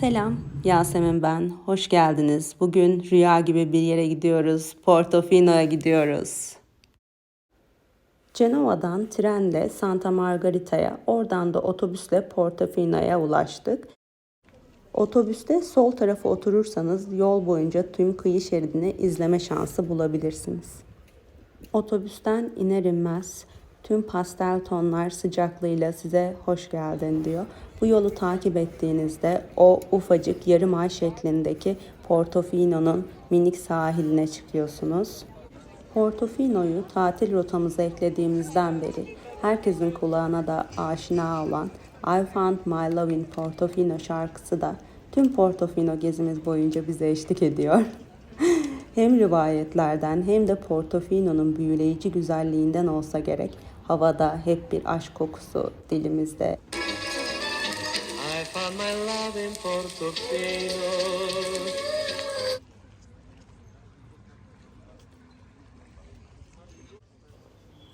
Selam, Yasemin ben. Hoş geldiniz. Bugün rüya gibi bir yere gidiyoruz. Portofino'ya gidiyoruz. Cenova'dan trenle Santa Margarita'ya, oradan da otobüsle Portofino'ya ulaştık. Otobüste sol tarafa oturursanız yol boyunca tüm kıyı şeridini izleme şansı bulabilirsiniz. Otobüsten iner inmez tüm pastel tonlar sıcaklığıyla size hoş geldin diyor. Bu yolu takip ettiğinizde o ufacık yarım ay şeklindeki Portofino'nun minik sahiline çıkıyorsunuz. Portofino'yu tatil rotamıza eklediğimizden beri herkesin kulağına da aşina olan I Found My Love in Portofino şarkısı da tüm Portofino gezimiz boyunca bize eşlik ediyor. hem rivayetlerden hem de Portofino'nun büyüleyici güzelliğinden olsa gerek havada hep bir aşk kokusu dilimizde. Love in Portofino.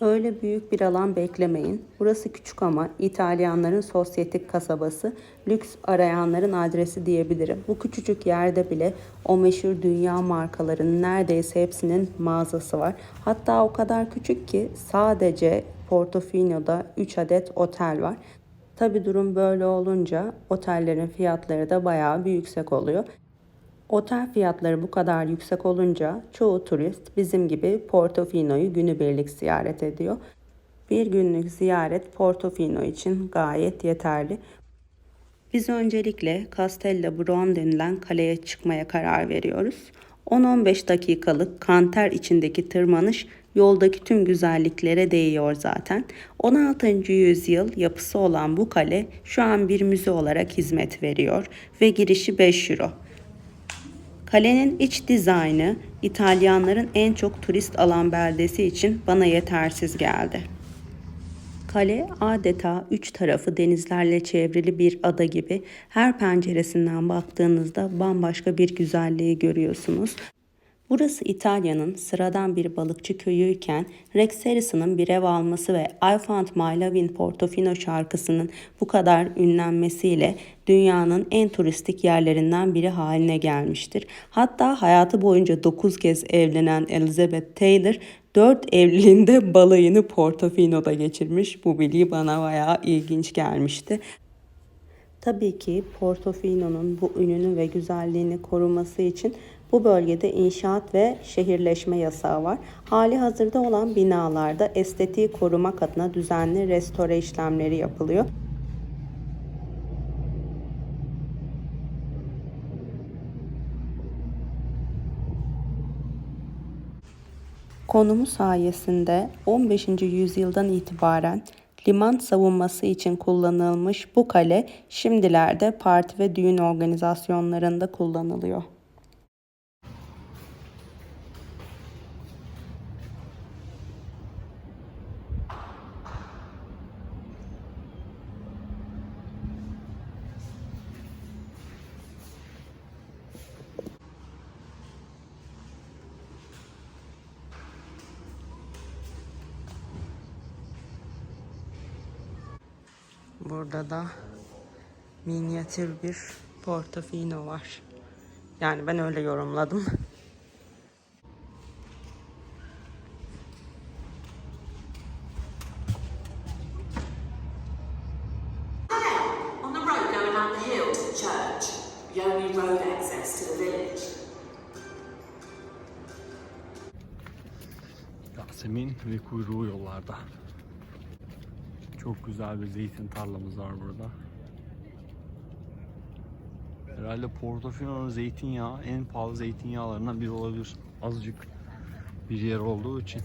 Öyle büyük bir alan beklemeyin. Burası küçük ama İtalyanların sosyetik kasabası, lüks arayanların adresi diyebilirim. Bu küçücük yerde bile o meşhur dünya markalarının neredeyse hepsinin mağazası var. Hatta o kadar küçük ki sadece Portofino'da 3 adet otel var. Tabi durum böyle olunca otellerin fiyatları da bayağı bir yüksek oluyor. Otel fiyatları bu kadar yüksek olunca çoğu turist bizim gibi Portofino'yu günübirlik ziyaret ediyor. Bir günlük ziyaret Portofino için gayet yeterli. Biz öncelikle Castella Bruon denilen kaleye çıkmaya karar veriyoruz. 10-15 dakikalık kanter içindeki tırmanış yoldaki tüm güzelliklere değiyor zaten. 16. yüzyıl yapısı olan bu kale şu an bir müze olarak hizmet veriyor ve girişi 5 euro. Kalenin iç dizaynı İtalyanların en çok turist alan beldesi için bana yetersiz geldi. Kale adeta üç tarafı denizlerle çevrili bir ada gibi her penceresinden baktığınızda bambaşka bir güzelliği görüyorsunuz. Burası İtalya'nın sıradan bir balıkçı köyüyken Rex Harrison'ın bir ev alması ve I Found My Love in Portofino şarkısının bu kadar ünlenmesiyle dünyanın en turistik yerlerinden biri haline gelmiştir. Hatta hayatı boyunca 9 kez evlenen Elizabeth Taylor 4 evliliğinde balayını Portofino'da geçirmiş. Bu bilgi bana bayağı ilginç gelmişti. Tabii ki Portofino'nun bu ününü ve güzelliğini koruması için bu bölgede inşaat ve şehirleşme yasağı var. Hali hazırda olan binalarda estetiği korumak adına düzenli restore işlemleri yapılıyor. Konumu sayesinde 15. yüzyıldan itibaren liman savunması için kullanılmış bu kale şimdilerde parti ve düğün organizasyonlarında kullanılıyor. Burada da minyatür bir Portofino var. Yani ben öyle yorumladım. On the road going up the hill to the church, the only road access to the village. Yasemin ve kuyruğu yollarda. Çok güzel bir zeytin tarlamız var burada. Herhalde Portofino'nun zeytinyağı en pahalı zeytinyağlarından biri olabilir. Azıcık bir yer olduğu için.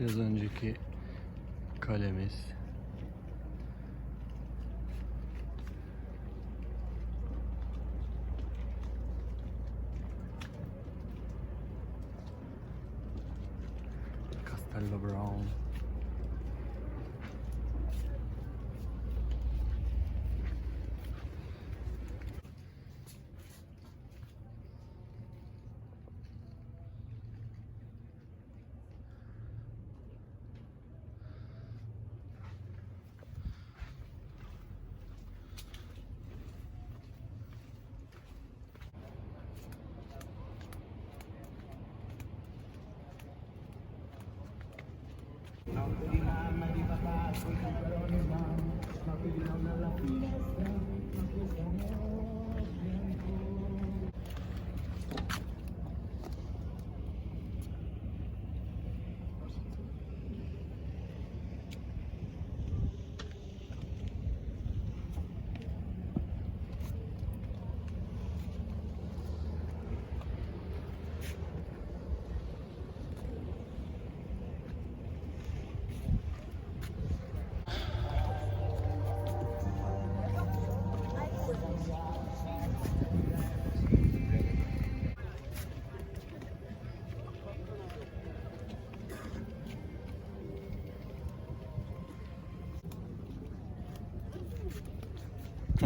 Biraz önceki kalemiz. Castello Brown. Thank you.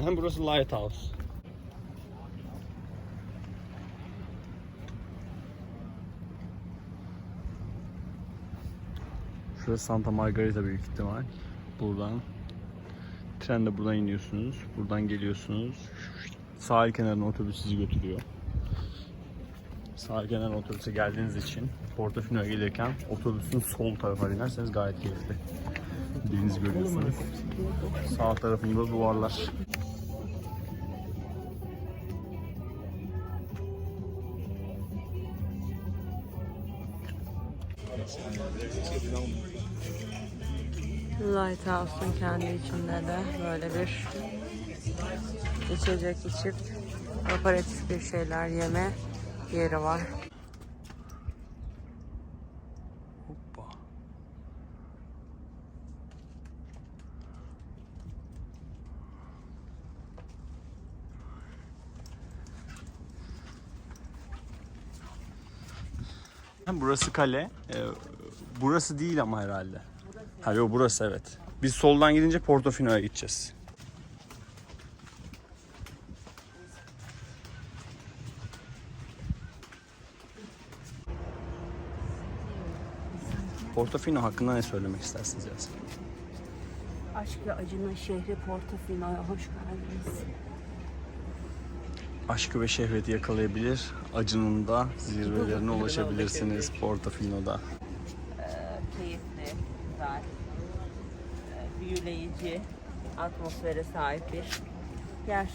Burası Lighthouse. Şurası Santa Margarita büyük ihtimal. Buradan trenle buradan iniyorsunuz. Buradan geliyorsunuz. Sahil kenarına otobüs sizi götürüyor. Sahil kenarına otobüse geldiğiniz için Portofino'ya gelirken otobüsün sol tarafına inerseniz gayet keyifli. Deniz görüyorsunuz. Sağ tarafında duvarlar. Lighthouse'un kendi içinde de böyle bir içecek içip aparatif bir şeyler yeme yeri var. Burası kale. Ee, burası değil ama herhalde. Ha yok burası evet. Biz soldan gidince Portofino'ya gideceğiz. Portofino hakkında ne söylemek istersiniz Yasemin? Aşk ve acının şehri Portofino'ya hoş geldiniz. Aşkı ve şehveti yakalayabilir. Acının da zirvelerine ulaşabilirsiniz Portofino'da. Keyifli, güzel, e, büyüleyici atmosfere sahip bir yer.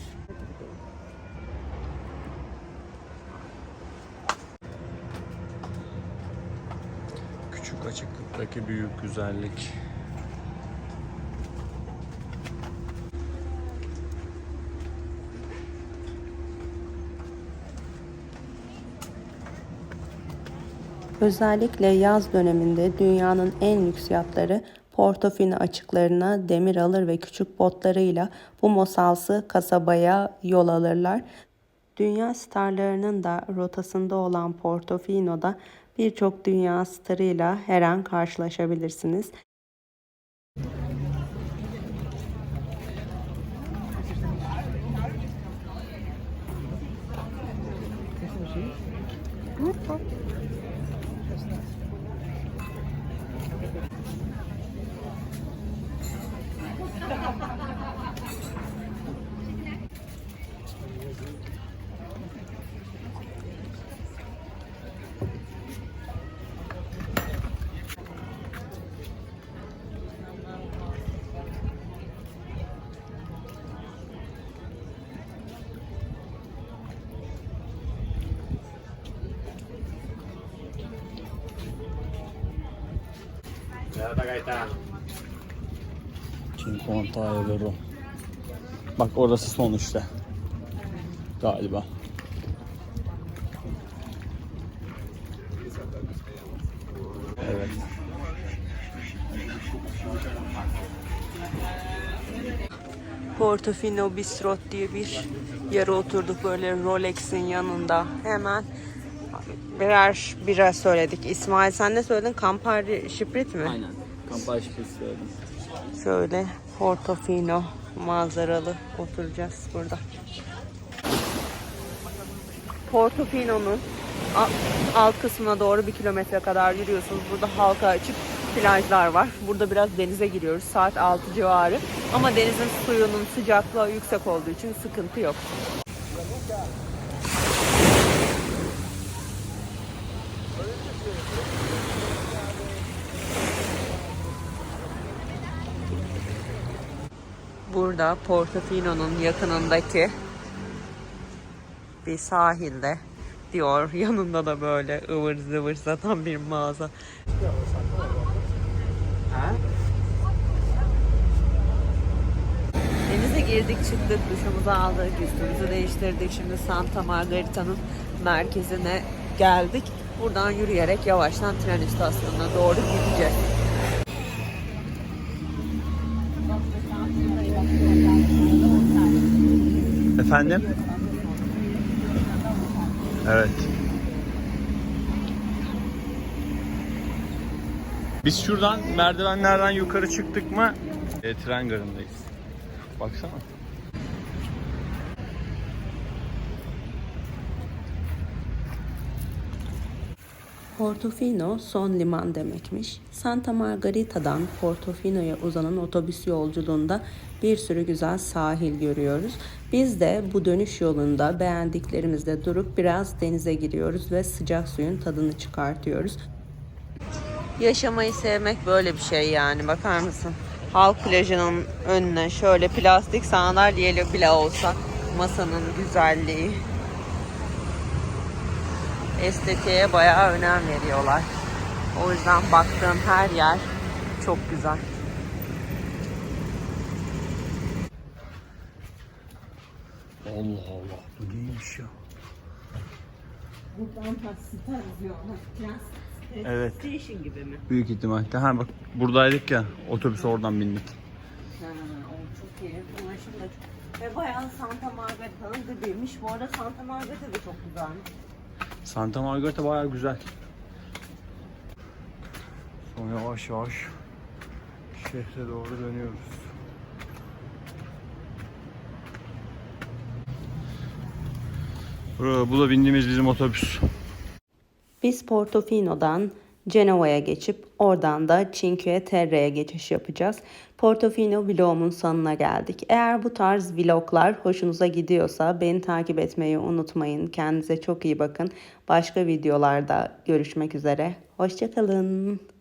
Küçük açıklıktaki büyük güzellik. Özellikle yaz döneminde dünyanın en lüks yatları Portofino açıklarına demir alır ve küçük botlarıyla bu masalsı kasabaya yol alırlar. Dünya starlarının da rotasında olan Portofino'da birçok dünya starıyla her an karşılaşabilirsiniz. Christmas. Cinquantaia Vero. Bak orası son işte. Galiba. Evet. Portofino Bistrot diye bir yere oturduk böyle Rolex'in yanında. Hemen birer bira söyledik. İsmail sen ne söyledin? Campari Şiprit mi? Aynen. Kampanya şifresi söyledim. Şöyle Portofino manzaralı oturacağız burada. Portofino'nun a- alt kısmına doğru bir kilometre kadar yürüyorsunuz. Burada halka açık plajlar var. Burada biraz denize giriyoruz. Saat 6 civarı. Ama denizin suyunun sıcaklığı yüksek olduğu için sıkıntı yok. Burada Portofino'nun yakınındaki bir sahilde diyor. Yanında da böyle ıvır zıvır satan bir mağaza. Denize girdik çıktık duşumuzu aldık üstümüzü değiştirdik. Şimdi Santa Margarita'nın merkezine geldik. Buradan yürüyerek yavaştan tren istasyonuna doğru gideceğiz. Efendim? Evet. Biz şuradan merdivenlerden yukarı çıktık mı e, tren garındayız. Baksana. Portofino son liman demekmiş. Santa Margarita'dan Portofino'ya uzanan otobüs yolculuğunda bir sürü güzel sahil görüyoruz. Biz de bu dönüş yolunda beğendiklerimizde durup biraz denize giriyoruz ve sıcak suyun tadını çıkartıyoruz. Yaşamayı sevmek böyle bir şey yani bakar mısın? Halk plajının önüne şöyle plastik sandalyeyle bile olsa masanın güzelliği estetiğe bayağı önem veriyorlar. O yüzden baktığım her yer çok güzel. Allah Allah bu neymiş ya? Evet. Station gibi mi? Büyük ihtimalle. Ha bak buradaydık ya otobüse oradan bindik. Ha, o çok iyi. Ulaşım da çok... Ve bayağı Santa Margarita'nın dibiymiş. Bu arada Santa Margarita da çok güzelmiş. Santa Margarita bayağı güzel. Sonra yavaş yavaş şehre doğru dönüyoruz. Bu bu da bindiğimiz bizim otobüs. Biz Portofino'dan Cenova'ya geçip oradan da Cinque Terre'ye geçiş yapacağız. Portofino vlogumun sonuna geldik. Eğer bu tarz vloglar hoşunuza gidiyorsa beni takip etmeyi unutmayın. Kendinize çok iyi bakın. Başka videolarda görüşmek üzere. Hoşçakalın.